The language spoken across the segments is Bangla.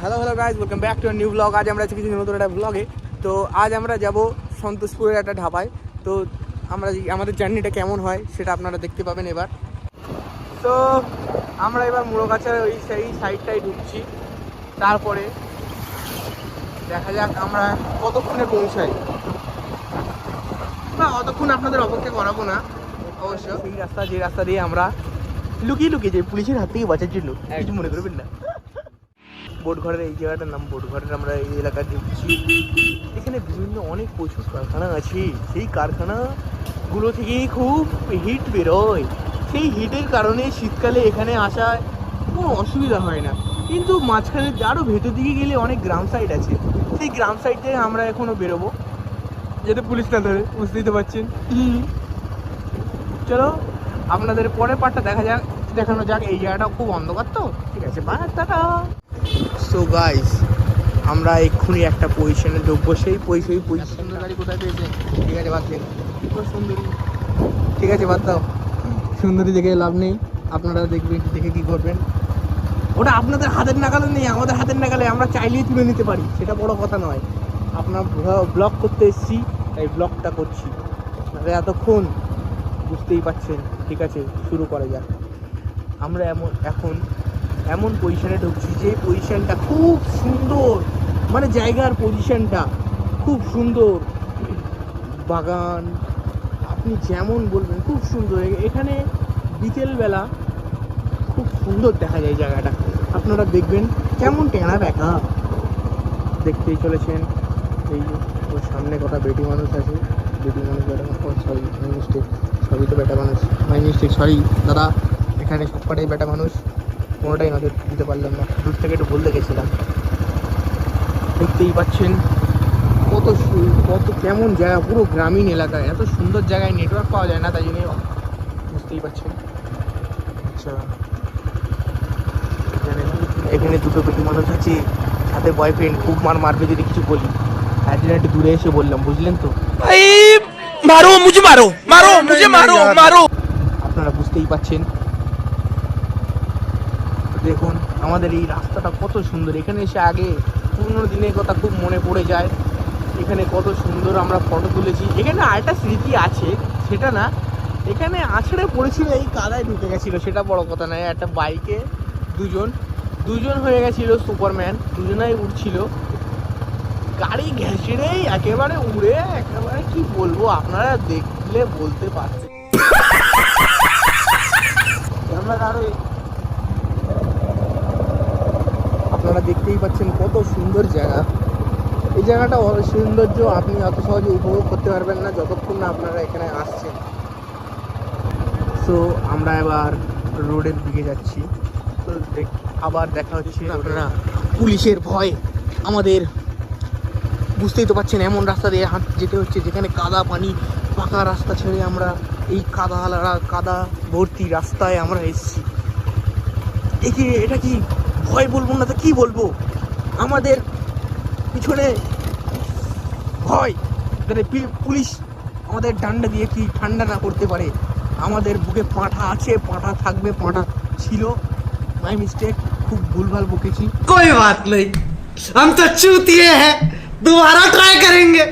Hello hello guys welcome back to new blog আজ আমরা আছি কিছু নতুন একটা ব্লগে তো আজ আমরা যাব সন্তোষপুরের একটা ঢাবায় তো আমরা আমাদের জার্নিটা কেমন হয় সেটা আপনারা দেখতে পাবেন এবার। তো আমরা এবার মুড়োগাছার ওই সেই সাইডটাই ঢুকছি। তারপরে দেখা যাক আমরা কতক্ষণে পৌঁছাই। না অতক্ষণ আপনাদের অপেক্ষা করাবো না অবশ্য। এই রাস্তা যে রাস্তা দিয়ে আমরা লুকিয়ে লুকিয়ে যে পুলিশের হাত থেকে বাঁচার জন্য কিছু মনে করবেন না। বোটঘরের এই জায়গাটার নাম বোটঘরের আমরা এই এলাকায় ঢুকছি এখানে বিভিন্ন অনেক প্রচুর কারখানা আছে। সেই কারখানাগুলো থেকেই খুব হিট বেরোয়। সেই হিটের কারণে শীতকালে এখানে আসায় কোনো অসুবিধা হয় না। কিন্তু মাঝখানে আরও ভেতর দিকে গেলে অনেক গ্রাম সাইড আছে। সেই গ্রাম সাইড থেকে আমরা এখনও বেরোবো। যাতে পুলিশ না ধরে বুঝতেই তো পারছেন। চলো, আপনাদের পরের পার্টটা দেখা যাক, দেখানো যাক। এই জায়গাটা খুব অন্ধকার তো। ঠিক আছে বা টাটা। সো গাইস আমরা এক্ষুনি একটা পজিশনে ঢুকবো। সেই পজিশন পজিশন গাড়ি কোথায় পেয়েছে? ঠিক আছে বাদ দেন সুন্দরী। ঠিক আছে বাদ দাও। সুন্দরী দেখে লাভ নেই। আপনারা দেখবেন দেখে কি করবেন? ওটা আপনাদের হাতের নাগালে নেই আমাদের হাতের নাগালে। আমরা চাইলেই তুলে নিতে পারি সেটা বড় কথা নয়। আপনার ব্লগ করতে এসেছি তাই ব্লগটা করছি। নাহলে এতক্ষণ বুঝতেই পারছেন। ঠিক আছে শুরু করা যাক। আমরা এমন এখন এমন পজিশনে ঢুকছি, যে পজিশনটা খুব সুন্দর মানে জায়গার পজিশনটা খুব সুন্দর। বাগান, আপনি যেমন বলবেন, খুব সুন্দর। এখানে বিকেলবেলা খুব সুন্দর দেখা যায় জায়গাটা। আপনারা দেখবেন কেমন টেনা দেখা দেখতেই চলেছেন। এই ওর সামনে কটা বেটি মানুষ আছে। বেটি মানুষ, বেটা সরি মাই মিস্টেক সবই তো বেটা মানুষ। মাই মিস্টেক সরি দাদা, এখানে সবকটাই বেটা মানুষ। কোনোটাই নজর দিতে পারলাম না। দূর থেকে একটু ভুল দেখেছিলাম দেখতেই পাচ্ছেন কত কত কেমন জায়গা পুরো গ্রামীণ এলাকায় এত সুন্দর জায়গায় নেটওয়ার্ক পাওয়া যায় না তাই জন্য বুঝতেই পারছেন আচ্ছা। এখানে দুটো দুটি মানুষ আছে সাথে বয়ফ্রেন্ড খুব মার মারবে যদি কিছু বলি। তাই দূরে এসে বললাম বুঝলেন তো? মারো মুঝে মারো মারো মুঝে মারো মারো। আপনারা বুঝতেই পাচ্ছেন। দেখুন, আমাদের এই রাস্তাটা কত সুন্দর। এখানে এসে আগে পুরনো দিনের কথা খুব মনে পড়ে যায়। এখানে কত সুন্দর আমরা ফটো তুলেছি। এখানে আরেকটা স্মৃতি আছে, সেটা না, এখানে আছড়ে পড়েছিল, এই কাদায় ঢুকে গেছিল। সেটা বড় কথা নয়, একটা বাইকে দুজন দুজন হয়ে গেছিল সুপারম্যান, দুজনাই উঠছিল গাড়ি ঘেঁষড়েই একেবারে উড়ে, একেবারে কি বলব, আপনারা দেখলে বলতে পারছেন। আমরা আরও আপনারা দেখতেই পাচ্ছেন কত সুন্দর জায়গা। এই জায়গাটা সৌন্দর্য আপনি অত সহজে উপভোগ করতে পারবেন না যতক্ষণ না আপনারা এখানে আসছেন। সো আমরা এবার রোডের দিকে যাচ্ছি। তো আবার দেখা হচ্ছে আপনারা পুলিশের ভয়। আমাদের বুঝতেই তো পারছেন এমন রাস্তা দিয়ে হাঁট যেতে হচ্ছে যেখানে কাদা পানি পাকা রাস্তা ছেড়ে আমরা এই কাদা কাদা ভর্তি রাস্তায় আমরা এসেছি। এটা কি ভয় বলব না তো কী বলব? আমাদের পিছনে ভয়। পুলিশ আমাদের ডান্ডা দিয়ে কি ঠান্ডা না করতে পারে। আমাদের বুকে পাঁঠা আছে পাঁঠা থাকবে পাঁঠা ছিল। মাই মিস্টেক খুব ভুলভাল বকেছি। কোই বাত নেই আমি তো চুতিয়ে হ্যাঁ দুবারা ট্রাই করেঙ্গে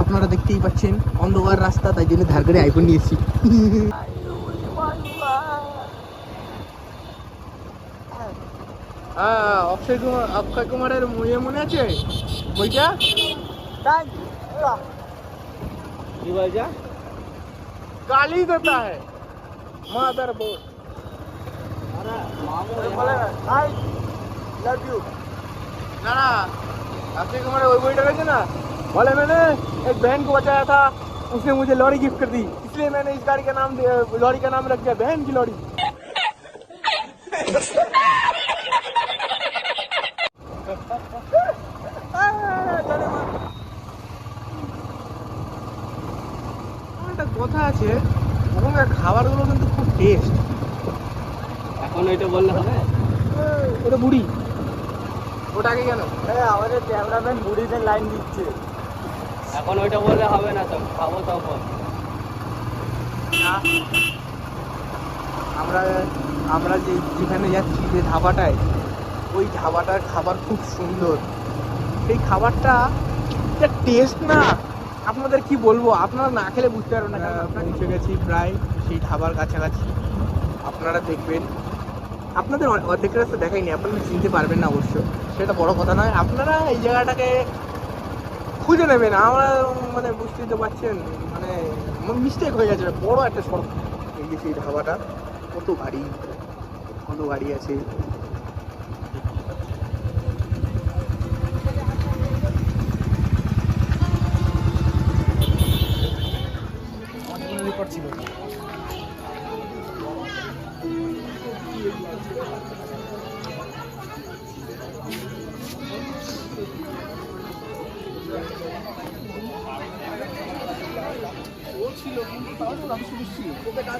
আপনারা দেখতেই পাচ্ছেন অন্ধকার রাস্তা তাই জন্য ধার করে আইফোন নিয়েছি হ্যাঁ অক্ষয় কুমার অক্ষয় কুমারের ইয়ে মনে আছে বইটা কি বলছা কালি দেতা হ্যাঁ motherboard hi love you না না अक्षय कुमार वही वही डरे थे ना बोले मैंने एक बहन को बचाया था उसने मुझे लॉरी गिफ्ट कर दी इसलिए मैंने इस गाड़ी का नाम दिया- लॉरी का नाम रख दिया बहन की लॉरी কথা আছে ওখানকার খাবারগুলো কিন্তু খুব টেস্ট এখন ওইটা বললে হবে? ওটা বুড়ি। ওটা আগে কেন আমাদের ক্যামেরাম্যান বুড়িতে লাইন দিচ্ছে। এখন ওইটা বললে হবে না তো খাব তখন। আমরা আমরা যে যেখানে যাচ্ছি যে ধাবাটায় ওই ধাবাটার খাবার খুব সুন্দর। সেই খাবারটা টেস্ট না। আপনাদের কি বলব? আপনারা না খেলে বুঝতে পারবেন না পৌঁছে গেছি প্রায় সেই ধাবার কাছাকাছি। আপনারা দেখবেন আপনাদের অর্ধেক রাস্তা দেখাইনি আপনারা চিনতে পারবেন না অবশ্য। সেটা বড় কথা নয় আপনারা এই জায়গাটাকে খুঁজে নেবেন। আমরা মানে বুঝতেই তো পারছেন মানে মিস্টেক হয়ে গেছে বড় একটা সড়ক। এই যে সেই ধাবাটা কত গাড়ি কত গাড়ি আছে।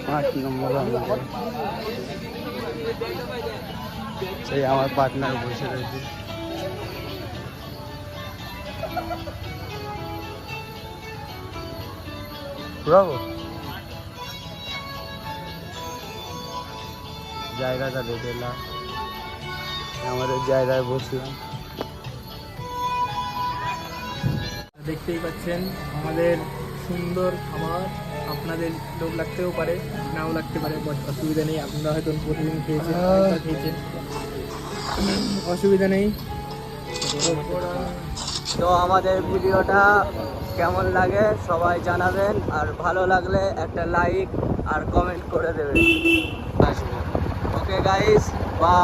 পাঁচ নম্বর সেই আমার পার্টনার বসে রয়েছে ঘুরাবো জায়গাটা দেখে এলাম আমাদের জায়গায় বসলাম। দেখতেই পাচ্ছেন আমাদের সুন্দর খাবার আপনাদের লোভ লাগতেও পারে নাও লাগতে পারে বাট অসুবিধা নেই। আপনারা হয়তো প্রতিদিন খেয়েছেন খেয়েছেন। অসুবিধা নেই। তো আমাদের ভিডিওটা কেমন লাগে সবাই জানাবেন আর ভালো লাগলে একটা লাইক আর কমেন্ট করে দেবেন। ওকে গাইস বা